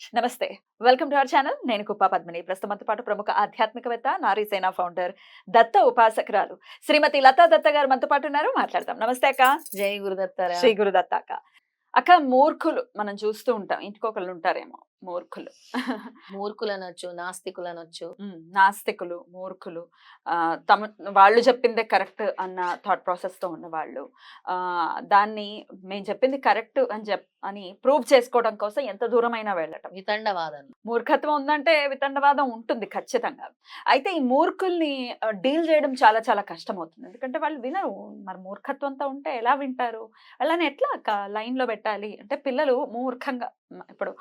నమస్తే. Welcome to our channel. నేను కుప్ప పద్మిని. ప్రస్తుతంతో పాటు ప్రముఖ ఆధ్యాత్మికవేత్త నారీసేన ఫౌండర్ దత్త ఉపాసకురాలు శ్రీమతి లతా దత్త గారు మనతో పాటు ఉన్నారు. మాట్లాడతాం నమస్తే అక్క. జై గురుదత్తారా. శ్రీ గురుదత్త అక్క. అక్క మూర్ఖులు మనం చూస్తూ ఉంటాం. ఇంటికొకళ్ళు ఉంటారేమో. మూర్ఖులు. మూర్ఖులు అనొచ్చు నాస్తికులు అనొచ్చు నాస్తికులు మూర్ఖులు. తమ వాళ్ళు చెప్పిందే కరెక్ట్ అన్న థాట్ ప్రాసెస్తో ఉన్న వాళ్ళు ఆ, దాన్ని మేము చెప్పింది కరెక్ట్ అని చెప్ అని ప్రూవ్ చేసుకోవడం కోసం ఎంత దూరమైనా వెళ్ళటం. వితండవాదం. మూర్ఖత్వం ఉందంటే వితండవాదం ఉంటుంది ఖచ్చితంగా. అయితే ఈ మూర్ఖుల్ని డీల్ చేయడం చాలా చాలా కష్టం అవుతుంది ఎందుకంటే వాళ్ళు వినరు. మరి మూర్ఖత్వంతో ఉంటే ఎలా వింటారు? వాళ్ళని ఎట్లా లైన్లో పెట్టాలి? అంటే పిల్లలు మూర్ఖంగా ఇప్పుడు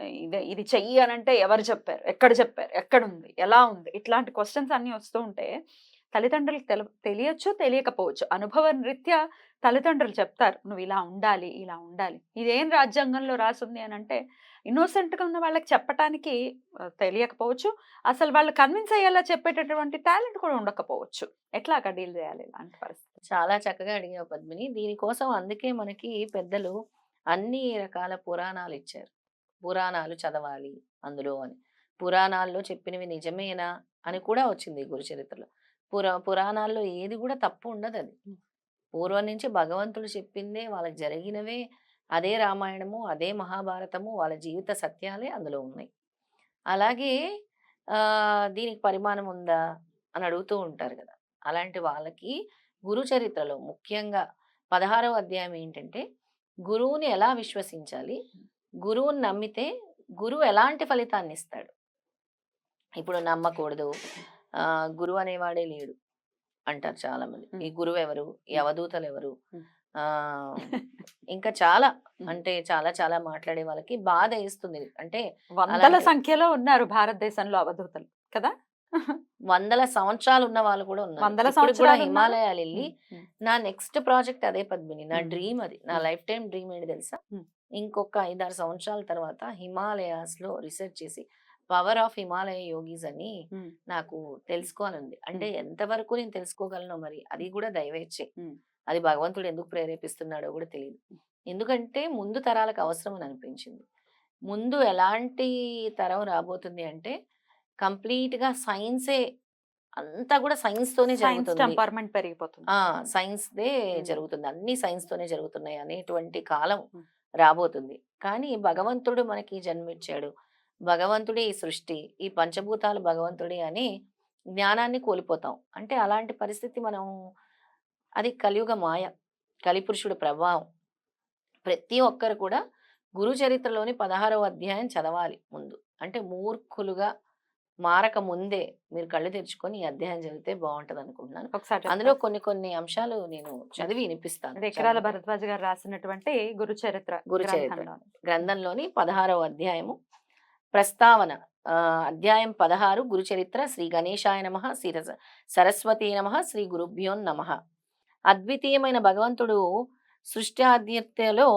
ఇది ఇది చెయ్యి అని అంటే ఎవరు చెప్పారు? ఎక్కడ చెప్పారు? ఎక్కడుంది? ఎలా ఉంది? ఇట్లాంటి క్వశ్చన్స్ అన్నీ వస్తూ ఉంటే తల్లిదండ్రులకు తెల తెలియచ్చు తెలియకపోవచ్చు. అనుభవ రీత్యా తల్లిదండ్రులు చెప్తారు నువ్వు ఇలా ఉండాలి ఇలా ఉండాలి. ఇదేం రాజ్యాంగంలో రాసుంది అని అంటే ఇన్నోసెంట్గా ఉన్న వాళ్ళకి చెప్పటానికి తెలియకపోవచ్చు. అసలు వాళ్ళు కన్విన్స్ అయ్యేలా చెప్పేటటువంటి టాలెంట్ కూడా ఉండకపోవచ్చు. ఎట్లా డీల్ చేయాలి ఇలాంటి పరిస్థితి? చాలా చక్కగా అడిగావు పద్మిని. దీనికోసం అందుకే మనకి పెద్దలు అన్ని రకాల పురాణాలు ఇచ్చారు. పురాణాలు చదవాలి అందులో అని. పురాణాల్లో చెప్పినవి నిజమేనా అని కూడా వచ్చింది గురు చరిత్రలో. పురా పురాణాల్లో ఏది కూడా తప్పు ఉండదు అది. పూర్వం నుంచి భగవంతుడు చెప్పిందే వాళ్ళకి జరిగినవే అదే రామాయణము అదే మహాభారతము వాళ్ళ జీవిత సత్యాలే అందులో ఉన్నాయి. అలాగే దీనికి పరిమాణం ఉందా అని అడుగుతూ ఉంటారు కదా. అలాంటి వాళ్ళకి గురు చరిత్రలో ముఖ్యంగా పదహారవ అధ్యాయం ఏంటంటే గురువుని ఎలా విశ్వసించాలి? గురువుని నమ్మితే గురువు ఎలాంటి ఫలితాన్ని ఇస్తాడు ఇప్పుడు నమ్మకూడదు. ఆ గురువు అనేవాడే లేడు అంటారు చాలా మంది ఈ గురువు ఎవరు ఈ అవధూతలు ఎవరు. ఆ ఇంకా చాలా అంటే చాలా చాలా మాట్లాడే వాళ్ళకి బాధ వేస్తుంది అంటే వందల సంఖ్యలో ఉన్నారు భారతదేశంలో అవధూతలు కదా? వందల సంవత్సరాలు ఉన్న వాళ్ళు కూడా ఉన్నారు. వందల సంవత్సరాలు. హిమాలయాలు వెళ్ళి? నా నెక్స్ట్ ప్రాజెక్ట్ అదే పద్మిని. నా. డ్రీమ్ అది. నా. లైఫ్ టైం డ్రీమ్ ఏంటి తెలుసా. ఇంకొక ఐదారు సంవత్సరాల తర్వాత హిమాలయాస్లో రీసెర్చ్ చేసి పవర్ ఆఫ్ హిమాలయ యోగీస్ అని నాకు తెలుసుకోవాలంది అంటే ఎంతవరకు నేను తెలుసుకోగలను మరి? అది కూడా మ్మ్. అది భగవంతుడు ఎందుకు ప్రేరేపిస్తున్నాడో కూడా తెలియదు ఎందుకంటే ముందు తరాలకు అవసరం అని అనిపించింది. ముందు ఎలాంటి తరం రాబోతుంది అంటే కంప్లీట్గా సైన్సే అంతా కూడా సైన్స్ తోనే జరుగుతుంది. పెరిగిపోతుంది. ఆ సైన్స్ దే. జరుగుతుంది. అన్ని సైన్స్ తోనే జరుగుతున్నాయి అనేటువంటి కాలం. రాబోతుంది. కానీ భగవంతుడు మనకి జన్మిచ్చాడు. భగవంతుడే ఈ సృష్టి ఈ పంచభూతాలు భగవంతుడే అని జ్ఞానాన్ని కోల్పోతాం. అంటే అలాంటి పరిస్థితి మనం అది కలియుగ మాయ కలిపురుషుడు ప్రభావం. ప్రతి ఒక్కరు కూడా గురు చరిత్రలోని పదహారవ అధ్యాయం చదవాలి ముందు. అంటే మూర్ఖులుగా మారక ముందే మీరు కళ్ళు తెరుచుకొని ఈ అధ్యాయం చదివితే బాగుంటది అనుకుంటున్నాను ఒకసారి అందులో? కొన్ని కొన్ని అంశాలు నేను చదివి వినిపిస్తాను ఎకరాల. భరద్వాజ్ గారు రాసినటువంటి గురు చరిత్ర గురు చరిత్ర. గ్రంథంలోని. పదహారవ అధ్యాయము ప్రస్తావన ఆ, అధ్యాయం పదహారు గురు చరిత్ర శ్రీ గణేశాయ నమ శ్రీ రస- సరస్వతీ నమ శ్రీ గురుభ్యో నమ అద్వితీయమైన భగవంతుడు సృష్టి ఆద్యతలో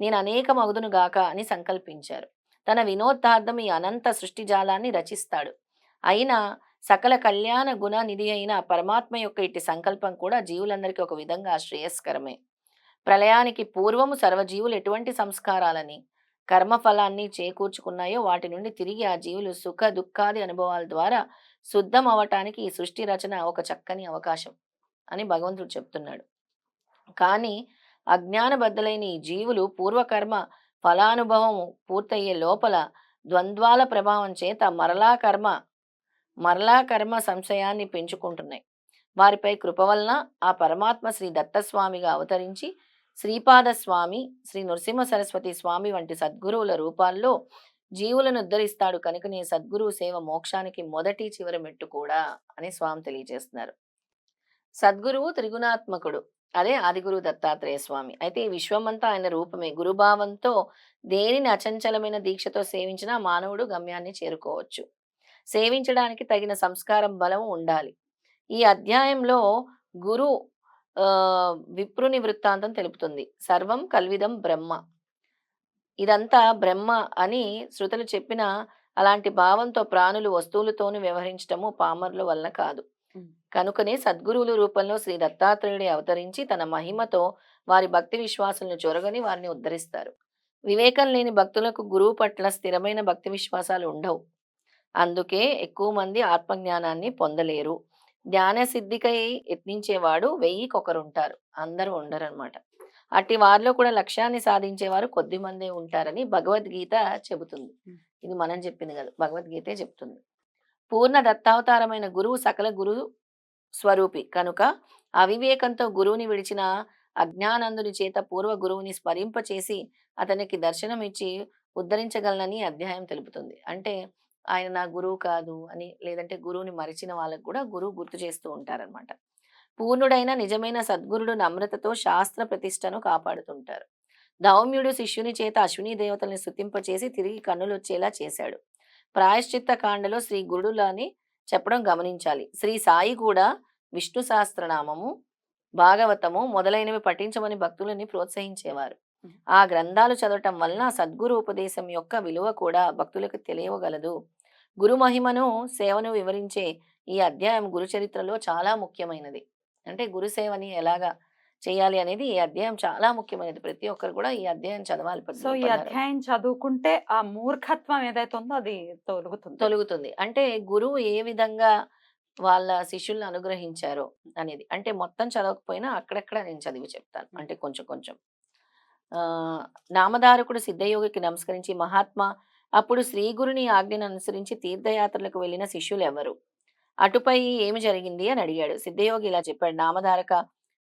నేను అనేక మగుదును గాక అని సంకల్పించారు తన వినోదార్థం ఈ అనంత సృష్టి జాలాన్ని రచిస్తాడు అయినా సకల కళ్యాణ గుణ నిధి అయిన పరమాత్మ యొక్క ఇట్టి సంకల్పం కూడా జీవులందరికీ ఒక విధంగా శ్రేయస్కరమే. ప్రళయానికి పూర్వము సర్వజీవులు ఎటువంటి సంస్కారాలని కర్మఫలాన్ని చేకూర్చుకున్నాయో వాటి నుండి తిరిగి ఆ జీవులు సుఖ దుఃఖాది అనుభవాల ద్వారా శుద్ధం అవటానికి ఈ సృష్టి రచన ఒక చక్కని అవకాశం అని భగవంతుడు చెప్తున్నాడు. కానీ అజ్ఞానబద్ధలైన ఈ జీవులు పూర్వకర్మ ఫలానుభవం పూర్తయ్యే లోపల ద్వంద్వాల ప్రభావం చేత మరలా కర్మ మరలా కర్మ సంశయాన్ని పెంచుకుంటున్నాయి. వారిపై కృప వలన ఆ పరమాత్మ శ్రీ దత్తస్వామిగా అవతరించి శ్రీపాద స్వామి శ్రీ నృసింహ సరస్వతి స్వామి వంటి సద్గురువుల రూపాల్లో జీవులను ఉద్ధరిస్తాడు కనుకనే సద్గురువు సేవ మోక్షానికి మొదటి చివరి మెట్టు కూడా అని స్వామి తెలియజేస్తున్నారు. సద్గురువు త్రిగుణాత్మకుడు. అదే ఆదిగురు దత్తాత్రేయ స్వామి. అయితే ఈ విశ్వమంతా ఆయన రూపమే. గురుభావంతో దేనిని అచంచలమైన దీక్షతో సేవించినా మానవుడు గమ్యాన్ని చేరుకోవచ్చు. సేవించడానికి తగిన సంస్కారం బలం ఉండాలి. ఈ అధ్యాయంలో గురు విప్రుని వృత్తాంతం తెలుపుతుంది. సర్వం కల్విదం బ్రహ్మ. ఇదంతా బ్రహ్మ అని శృతులు చెప్పిన అలాంటి భావంతో ప్రాణులు వస్తువులతోనూ వ్యవహరించటము పామరుల వలన కాదు. కనుకనే సద్గురువుల రూపంలో శ్రీ దత్తాత్రేయుడి అవతరించి తన మహిమతో వారి భక్తి విశ్వాసాలను చొరగని వారిని ఉద్ధరిస్తారు. వివేకం లేని భక్తులకు గురువు పట్ల స్థిరమైన భక్తి విశ్వాసాలు ఉండవు. అందుకే ఎక్కువ మంది ఆత్మజ్ఞానాన్ని పొందలేరు. ధ్యాన సిద్ధికై యత్నించేవాడు వెయ్యికొకరుంటారు. అందరూ ఉండరన్నమాట. అట్టి వారిలో కూడా లక్ష్యాన్ని సాధించేవారు కొద్ది మందే ఉంటారని భగవద్గీత చెబుతుంది. ఇది మనం చెప్పింది కాదు. భగవద్గీతే చెప్తుంది. పూర్ణ దత్తావతారమైన గురువు సకల గురు స్వరూపి. కనుక అవివేకంతో గురువుని విడిచిన అజ్ఞానందుని చేత పూర్వ గురువుని స్మరింపచేసి అతనికి దర్శనం ఇచ్చి ఉద్ధరించగలనని అధ్యాయం తెలుపుతుంది. అంటే ఆయన నా గురువు కాదు అని లేదంటే గురువుని మరిచిన వాళ్ళకు కూడా గురువు గుర్తు చేస్తూ ఉంటారన్నమాట. పూర్ణుడైన నిజమైన సద్గురుడు నమ్రతతో శాస్త్ర ప్రతిష్టను కాపాడుతుంటారు. దౌమ్యుడు శిష్యుని చేత అశ్విని దేవతల్ని స్థుతింపచేసి తిరిగి కన్నులు వచ్చేలా చేశాడు. ప్రాయశ్చిత్త కాండలో శ్రీ గురులని చెప్పడం గమనించాలి. శ్రీ సాయి కూడా విష్ణు సహస్రనామము భాగవతము మొదలైనవి పఠించమని భక్తులని ప్రోత్సహించేవారు. ఆ గ్రంథాలు చదవటం వలన సద్గురు ఉపదేశం యొక్క విలువ కూడా భక్తులకు తెలియగలదు గురు మహిమను సేవను వివరించే ఈ అధ్యాయం గురు చరిత్రలో చాలా ముఖ్యమైనది. అంటే గురు సేవని ఎలాగా చేయాలి అనేది ఈ అధ్యాయం చాలా ముఖ్యమైనది. ప్రతి ఒక్కరు కూడా ఈ అధ్యాయం చదవాలి సో ఈ. అధ్యాయం చదువుకుంటే ఆ మూర్ఖత్వం ఏదైతే ఉందో అది తొలుగుతుంది. తొలుగుతుంది. అంటే గురువు ఏ విధంగా వాళ్ళ శిష్యుల్ని అనుగ్రహించారో అనేది. అంటే మొత్తం చదవకపోయినా అక్కడక్కడ నేను చదివి చెప్తాను. అంటే కొంచెం కొంచెం. నామధారకుడు సిద్ధయోగికి నమస్కరించి మహాత్మా అప్పుడు శ్రీ గురుని ఆజ్ఞను అనుసరించి తీర్థయాత్రలకు వెళ్ళిన శిష్యులు ఎవరు అటుపై ఏమి జరిగింది అని అడిగాడు. సిద్ధయోగి ఇలా చెప్పాడు నామధారక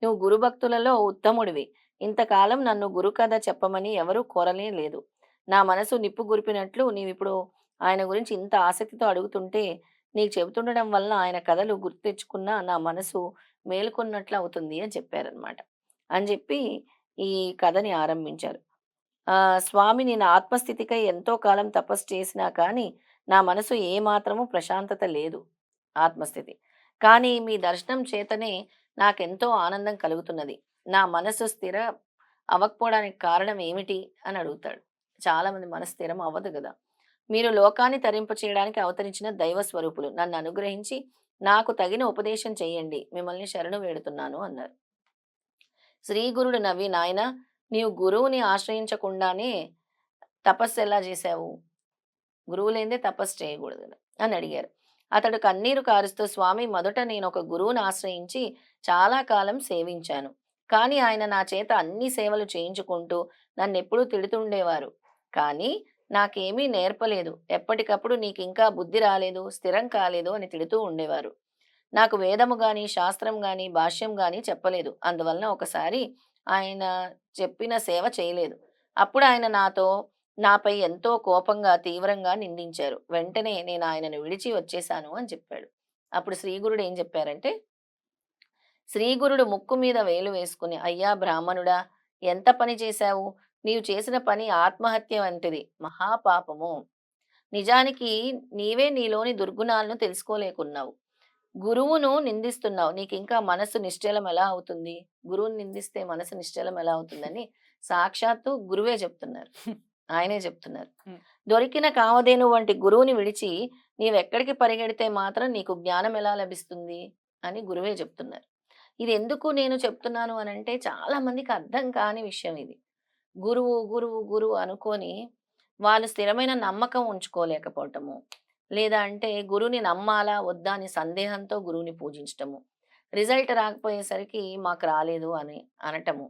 నువ్వు గురుభక్తులలో ఉత్తముడివి. ఇంతకాలం నన్ను గురు కథ చెప్పమని ఎవరూ కోరలే లేదు. నా మనసు నిప్పు గురిపినట్లు నీవిప్పుడు ఆయన గురించి ఇంత ఆసక్తితో అడుగుతుంటే నీకు చెబుతుండడం వల్ల ఆయన కథలు గుర్తు తెచ్చుకున్న నా మనసు మేలుకొన్నట్లు అవుతుంది అని చెప్పారనమాట అని చెప్పి ఈ కథని ఆరంభించారు. ఆ స్వామి నేను ఆత్మస్థితికై ఎంతో కాలం తపస్సు చేసినా కానీ నా మనసు ఏ మాత్రము ప్రశాంతత లేదు ఆత్మస్థితి. కానీ మీ దర్శనం చేతనే నాకెంతో ఆనందం కలుగుతున్నది. నా మనసు స్థిర అవ్వకపోవడానికి కారణం ఏమిటి? అని అడుగుతాడు. చాలామంది మనసు స్థిరం అవ్వదు కదా. మీరు లోకాన్ని తరింపు చేయడానికి అవతరించిన దైవ స్వరూపులు. నన్ను అనుగ్రహించి నాకు తగిన ఉపదేశం చేయండి. మిమ్మల్ని శరణు వేడుతున్నాను అన్నారు. శ్రీ గురుడు నవ్వి నాయన నీవు గురువుని ఆశ్రయించకుండానే తపస్సు ఎలా చేశావు? గురువు లేదే తపస్సు చేయకూడదు అని అడిగారు. అతడు కన్నీరు కారుస్తూ స్వామి మొదట నేను ఒక గురువుని ఆశ్రయించి చాలా కాలం సేవించాను. కానీ ఆయన నా చేత అన్ని సేవలు చేయించుకుంటూ నన్ను ఎప్పుడూ తిడుతుండేవారు. కానీ నాకేమీ నేర్పలేదు. ఎప్పటికప్పుడు నీకు ఇంకా బుద్ధి రాలేదు స్థిరం కాలేదు అని తిడుతూ ఉండేవారు. నాకు వేదము కానీ శాస్త్రం కానీ భాష్యం కానీ చెప్పలేదు. అందువలన ఒకసారి ఆయన చెప్పిన సేవ చేయలేదు. అప్పుడు ఆయన నాతో నాపై ఎంతో కోపంగా తీవ్రంగా నిందించారు. వెంటనే నేను ఆయనను విడిచి వచ్చేశాను అని చెప్పాడు. అప్పుడు శ్రీగురుడు ఏం చెప్పారంటే శ్రీగురుడు ముక్కు మీద వేలు వేసుకుని అయ్యా బ్రాహ్మణుడా ఎంత పని చేశావు? నీవు చేసిన పని ఆత్మహత్య వంటిది. మహాపాపము. నిజానికి నీవే నీలోని దుర్గుణాలను తెలుసుకోలేకున్నావు. గురువును నిందిస్తున్నావు. నీకు ఇంకా మనసు నిశ్చలం ఎలా అవుతుంది? గురువుని నిందిస్తే మనసు నిశ్చలం ఎలా అవుతుందని సాక్షాత్తు గురువే చెప్తున్నారు. ఆయనే చెప్తున్నారు. దొరికిన కామధేను వంటి గురువుని విడిచి నీవెక్కడికి పరిగెడితే మాత్రం నీకు జ్ఞానం ఎలా లభిస్తుంది? అని గురువే చెప్తున్నారు. ఇది ఎందుకు నేను చెప్తున్నాను అని అంటే చాలా మందికి అర్థం కాని విషయం ఇది. గురువు గురువు గురువు అనుకొని వాళ్ళు స్థిరమైన నమ్మకం ఉంచుకోలేకపోవటము. లేదా అంటే గురువుని నమ్మాలా వద్దా అని సందేహంతో గురువుని పూజించటము. రిజల్ట్ రాకపోయేసరికి మాకు రాలేదు అని అనటము.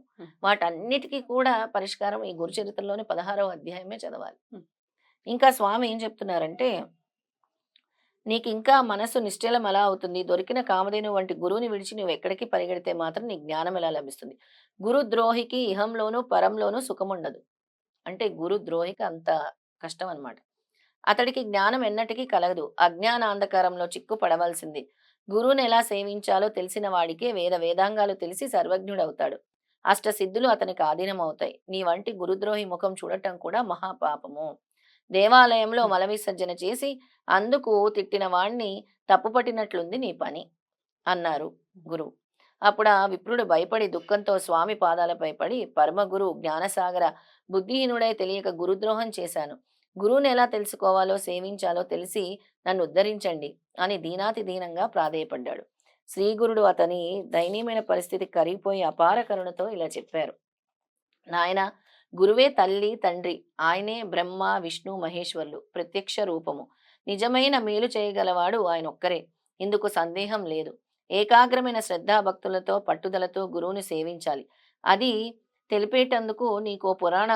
వాటన్నిటికీ కూడా పరిష్కారం ఈ గురు చరిత్రలోని పదహారవ అధ్యాయమే చదవాలి. ఇంకా స్వామి ఏం చెప్తున్నారంటే నీకు ఇంకా మనసు నిశ్చలం ఎలా అవుతుంది? దొరికిన కామధేను వంటి గురువుని విడిచి నువ్వు ఎక్కడికి పరిగెడితే మాత్రం నీ జ్ఞానం ఎలా లభిస్తుంది? గురు ద్రోహికి ఇహంలోను పరంలోను సుఖం ఉండదు అంటే గురు ద్రోహికి అంత కష్టం అన్నమాట. అతడికి జ్ఞానం ఎన్నటికీ కలగదు. అజ్ఞాన అంధకారంలో చిక్కు పడవలసింది గురువుని ఎలా సేవించాలో తెలిసిన వాడికే వేద వేదాంగాలు తెలిసి సర్వజ్ఞుడవుతాడు. అష్ట సిద్ధులు అతనికి ఆధీనం అవుతాయి నీ వంటి గురుద్రోహి ముఖం చూడటం కూడా మహాపాపము. దేవాలయంలో మల విసర్జన చేసి అందుకు తిట్టిన వాణ్ణి తప్పుపట్టినట్లుంది నీ పని అన్నారు గురువు. అప్పుడు ఆ విప్రుడు భయపడి దుఃఖంతో స్వామి పాదాలపై పడి పరమగురు జ్ఞానసాగర బుద్ధిహీనుడై తెలియక గురుద్రోహం చేశాను. గురువుని ఎలా తెలుసుకోవాలో సేవించాలో తెలిసి నన్ను ఉద్ధరించండి అని దీనాతి దీనంగా ప్రాధేయపడ్డాడు. శ్రీగురుడు అతని దయనీయమైన పరిస్థితి కరిగిపోయి అపార కరుణతో ఇలా చెప్పారు. నాయన గురువే తల్లి తండ్రి ఆయనే బ్రహ్మ విష్ణు మహేశ్వరులు ప్రత్యక్ష రూపము. నిజమైన మేలు చేయగలవాడు ఆయన ఒక్కరే ఇందుకు సందేహం లేదు. ఏకాగ్రమైన శ్రద్ధాభక్తులతో పట్టుదలతో గురువుని సేవించాలి. అది తెలిపేటందుకు నీకు ఓ పురాణ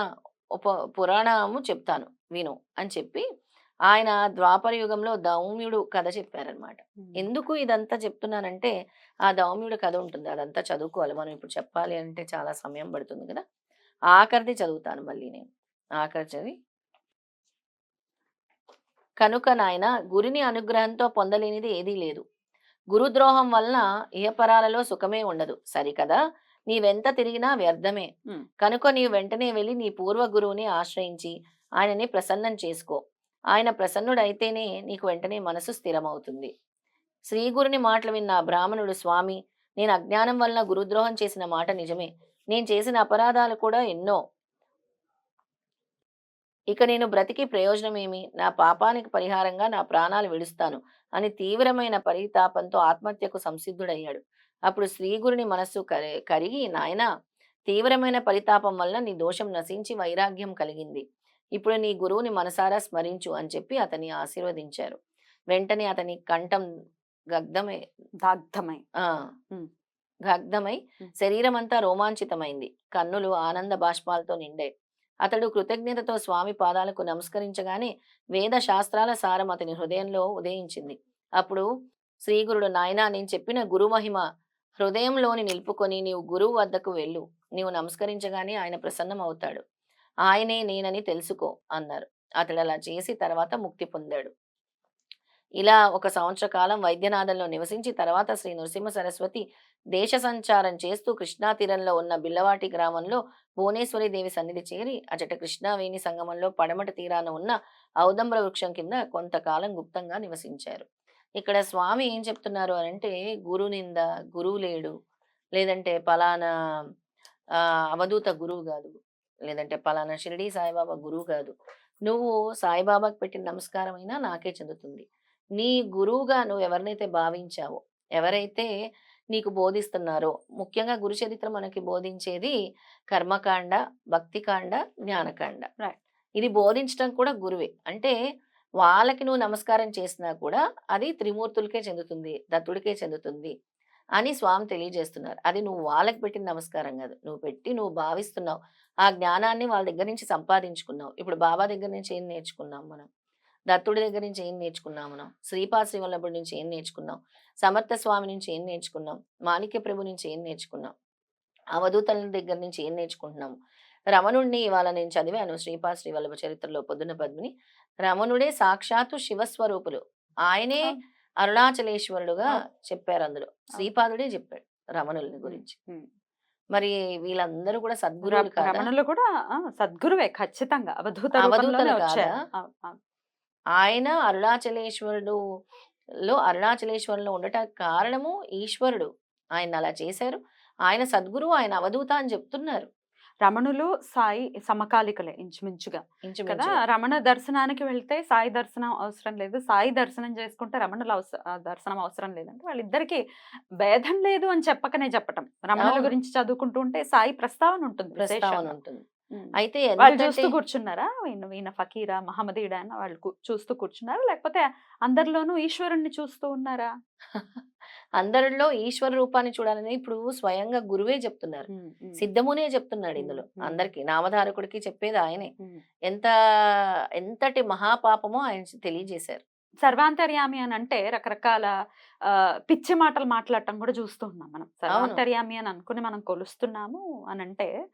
ఉప పురాణము చెప్తాను. విను అని చెప్పి ఆయన ద్వాపర యుగంలో దౌమ్యుడు కథ చెప్పారనమాట ఎందుకు ఇదంతా చెప్తున్నానంటే ఆ దౌమ్యుడు కథ ఉంటుంది. అదంతా చదువుకోవాలి. మనం ఇప్పుడు చెప్పాలి అంటే చాలా సమయం పడుతుంది కదా. ఆఖరిది చదువుతాను మళ్ళీ నేను. ఆఖరి చదివి. కనుక నాయన గురిని అనుగ్రహంతో పొందలేనిది ఏదీ లేదు. గురుద్రోహం వలన ఇహపరాలలో సుఖమే ఉండదు. సరికదా నీవెంత తిరిగినా వ్యర్థమే. కనుక నీవు వెంటనే వెళ్ళి నీ పూర్వ గురువుని ఆశ్రయించి ఆయనని ప్రసన్నం చేసుకో. ఆయన ప్రసన్నుడైతేనే నీకు వెంటనే మనసు స్థిరమవుతుంది. శ్రీగురుని మాటలు విన్న బ్రాహ్మణుడు స్వామి నేను అజ్ఞానం వలన గురుద్రోహం చేసిన మాట నిజమే. నేను చేసిన అపరాధాలు కూడా ఎన్నో. ఇక నేను బ్రతికి ప్రయోజనమేమి? నా పాపానికి పరిహారంగా నా ప్రాణాలు విడుస్తాను అని తీవ్రమైన పరితాపంతో ఆత్మహత్యకు సంసిద్ధుడయ్యాడు. అప్పుడు శ్రీగురుని మనస్సు కరి- కరిగి నాయనా తీవ్రమైన పరితాపం వల్ల నీ దోషం నశించి వైరాగ్యం కలిగింది. ఇప్పుడు నీ గురువుని మనసారా స్మరించు అని చెప్పి అతన్ని ఆశీర్వదించారు. వెంటనే అతని కంఠం గగ్ధమై దాగ్ధమై. గగ్ధమై. శరీరం అంతా రోమాంచితమైంది. కన్నులు ఆనంద బాష్పాలతో నిండే. అతడు కృతజ్ఞతతో స్వామి పాదాలకు నమస్కరించగానే వేద శాస్త్రాల సారం అతని హృదయంలో ఉదయించింది. అప్పుడు శ్రీగురుడు నాయనా నేను చెప్పిన గురు మహిమ హృదయంలోని నిలుపుకొని నీవు గురువు వద్దకు వెళ్ళు. నీవు నమస్కరించగానే ఆయన ప్రసన్నం అవుతాడు ఆయనే నేనని తెలుసుకో అన్నారు. అతడు అలా చేసి తర్వాత ముక్తి పొందాడు. ఇలా ఒక సంవత్సర కాలం వైద్యనాథంలో నివసించి తర్వాత శ్రీ నృసింహ సరస్వతి దేశ సంచారం చేస్తూ కృష్ణా తీరంలో ఉన్న బిల్లవాటి గ్రామంలో భువనేశ్వరి దేవి సన్నిధి చేరి అచట కృష్ణావేణి సంగమంలో పడమట తీరాన ఉన్న ఔదంబర వృక్షం కింద కొంతకాలం గుప్తంగా నివసించారు. ఇక్కడ స్వామి ఏం చెప్తున్నారు అని అంటే గురు నింద గురువు లేడు. లేదంటే పలానా ఆ, అవధూత గురువు కాదు. లేదంటే పలానా షిరిడి సాయిబాబా గురువు కాదు. నువ్వు సాయిబాబాకి పెట్టిన నమస్కారం అయినా నాకే చెందుతుంది. నీ గురువుగా నువ్వు ఎవరినైతే భావించావో ఎవరైతే నీకు బోధిస్తున్నారో ముఖ్యంగా గురు చరిత్ర మనకి బోధించేది కర్మకాండ భక్తికాండ జ్ఞానకాండ. ఇది బోధించడం కూడా గురువే. అంటే వాళ్ళకి నువ్వు నమస్కారం చేసినా కూడా అది త్రిమూర్తులకే చెందుతుంది దత్తుడికే చెందుతుంది అని స్వామి తెలియజేస్తున్నారు. అది నువ్వు వాళ్ళకి పెట్టిన నమస్కారం కాదు. నువ్వు పెట్టి నువ్వు భావిస్తున్నావు. ఆ జ్ఞానాన్ని వాళ్ళ దగ్గర నుంచి సంపాదించుకున్నావు. ఇప్పుడు బాబా దగ్గర నుంచి ఏం నేర్చుకున్నాం మనం? దత్తుడి దగ్గర నుంచి ఏం నేర్చుకున్నాం మనం? శ్రీపాద శ్రీవల్లభుడి నుంచి ఏం నేర్చుకున్నాం? సమర్థ స్వామి నుంచి ఏం నేర్చుకున్నాం? మాణిక్య ప్రభు నుంచి ఏం నేర్చుకున్నాం? అవధూతల దగ్గర నుంచి ఏం నేర్చుకుంటున్నాము రమణుడిని ఇవాళ నేను చదివాను శ్రీపాద శ్రీవల్లభ చరిత్రలో పొద్దున పద్మిని. రమణుడే సాక్షాత్తు శివస్వరూపులు. ఆయనే. అరుణాచలేశ్వరుడుగా. చెప్పారు అందులో. శ్రీపాదుడే చెప్పాడు రమణుల్ని గురించి. మరి వీళ్ళందరూ కూడా సద్గురువులు కాదా? రమణులు కూడా సద్గురువే ఖచ్చితంగా. అవధూత. ఆయన అరుణాచలేశ్వరుడు లో అరుణాచలేశ్వరంలో ఉండటానికి కారణము ఈశ్వరుడు. ఆయన అలా చేశారు. ఆయన సద్గురువు ఆయన అవధూత అని చెప్తున్నారు. రమణులు సాయి సమకాలికలే ఇంచుమించుగా. కదా! రమణ దర్శనానికి వెళ్తే సాయి దర్శనం అవసరం లేదు. సాయి దర్శనం చేసుకుంటే రమణుల దర్శనం అవసరం లేదంటే వాళ్ళిద్దరికి భేదం లేదు అని చెప్పకనే చెప్పటం. రమణుల. గురించి చదువుకుంటూ ఉంటే సాయి ప్రస్తావన ఉంటుంది ప్రస్తావన. అయితే వాళ్ళు చూస్తూ కూర్చున్నారా? ఈయన ఫకీరా మహమ్మదీడా అని వాళ్ళు చూస్తూ కూర్చున్నారా? లేకపోతే అందరిలోనూ ఈశ్వరుణ్ణి చూస్తూ ఉన్నారా? అందరిలో ఈశ్వర రూపాన్ని చూడాలని ఇప్పుడు స్వయంగా గురువే చెప్తున్నారు. సిద్ధమునే చెప్తున్నాడు ఇందులో. అందరికి. నామధారకుడికి చెప్పేది ఆయనే. ఎంత ఎంతటి మహాపాపమో ఆయన తెలియజేశారు. సర్వాంతర్యామి అని అంటే రకరకాల పిచ్చి మాటలు మాట్లాడటం కూడా చూస్తూ ఉన్నాం మనం. సర్వాంతర్యామి అని అనుకుని మనం కొలుస్తున్నాము అని అంటే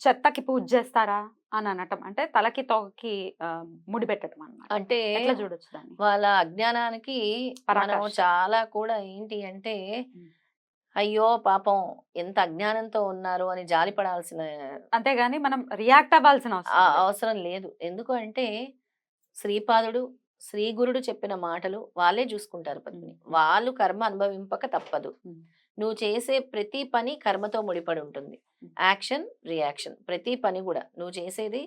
చెత్తకి పూజ చేస్తారా అని అనటం అంటే తలకి తోకకి ఆ, ముడి పెట్టడం అన్నమాట అంటే చూడొచ్చు దాన్ని వాళ్ళ అజ్ఞానానికి మనం. చాలా కూడా ఏంటి అంటే. అయ్యో పాపం ఎంత అజ్ఞానంతో ఉన్నారు అని జాలిపడాల్సిన అంతేగాని మనం రియాక్ట్ అవ్వాల్సిన అవసరం లేదు. ఎందుకు అంటే శ్రీపాదుడు శ్రీగురుడు చెప్పిన మాటలు వాళ్ళే చూసుకుంటారు పద్మిని. వాళ్ళు కర్మ అనుభవింపక తప్పదు. నువ్వు చేసే ప్రతి పని కర్మతో ముడిపడి ఉంటుంది. యాక్షన్ రియాక్షన్ ప్రతి పని కూడా. నువ్వు చేసేది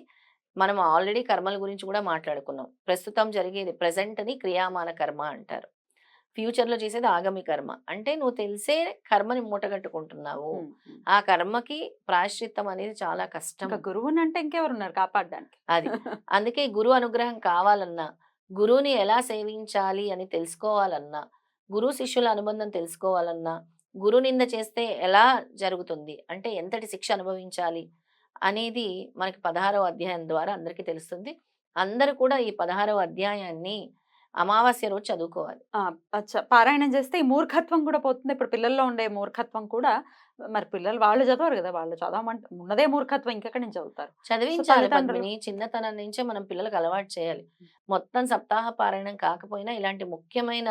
మనం ఆల్రెడీ కర్మల గురించి కూడా మాట్లాడుకున్నాం. ప్రస్తుతం జరిగేది present ని క్రియామాన కర్మ అంటారు. ఫ్యూచర్లో చేసేది ఆగమి కర్మ. అంటే నువ్వు తెలిసే కర్మని మూటగట్టుకుంటున్నావు. ఆ కర్మకి ప్రాయశ్చిత్తం అనేది చాలా కష్టం. గురువుని అంటే ఇంకెవరున్నారు కాపాడడానికి? అది. అందుకే గురు అనుగ్రహం కావాలన్నా గురువుని ఎలా సేవించాలి అని తెలుసుకోవాలన్నా గురు శిష్యుల అనుబంధం తెలుసుకోవాలన్నా గురు నింద చేస్తే ఎలా జరుగుతుంది? అంటే ఎంతటి శిక్ష అనుభవించాలి? అనేది మనకి పదహారవ అధ్యాయం ద్వారా అందరికీ తెలుస్తుంది. అందరూ కూడా ఈ పదహారవ అధ్యాయాన్ని అమావాస్య రోజు చదువుకోవాలి. ఆ, అచ్చా! పారాయణం చేస్తే ఈ మూర్ఖత్వం కూడా పోతుంది. ఇప్పుడు పిల్లల్లో ఉండే మూర్ఖత్వం కూడా మరి పిల్లలు వాళ్ళు చదవరు కదా! వాళ్ళు చదవమంటే ఉన్నదే మూర్ఖత్వం ఇంకెక్కడి నుంచి చదువుతారు? చదివించాలి పద్మిని. చిన్నతనం నుంచే మనం పిల్లలకు అలవాటు చేయాలి. మొత్తం సప్తాహ పారాయణం కాకపోయినా ఇలాంటి ముఖ్యమైన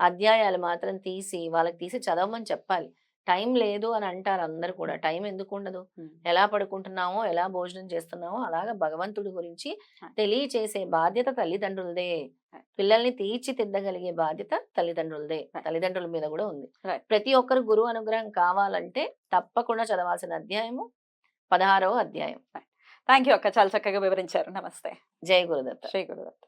అధ్యాయాలు మాత్రం తీసి వాళ్ళకి తీసి చదవమని చెప్పాలి. టైం లేదు అని అంటారు అందరు కూడా. టైం ఎందుకు ఉండదు? ఎలా పడుకుంటున్నామో ఎలా భోజనం చేస్తున్నామో అలాగా భగవంతుడి గురించి తెలియచేసే బాధ్యత తల్లిదండ్రులదే. పిల్లల్ని తీర్చిదిద్దగలిగే బాధ్యత తల్లిదండ్రులదే. తల్లిదండ్రుల మీద కూడా ఉంది. ప్రతి ఒక్కరు గురువు అనుగ్రహం కావాలంటే తప్పకుండా చదవాల్సిన అధ్యాయము పదహారవ అధ్యాయం. థ్యాంక్ యూ అక్క. చాలా చక్కగా వివరించారు. నమస్తే. జై గురుదత్త. శ్రీ గురుదత్త.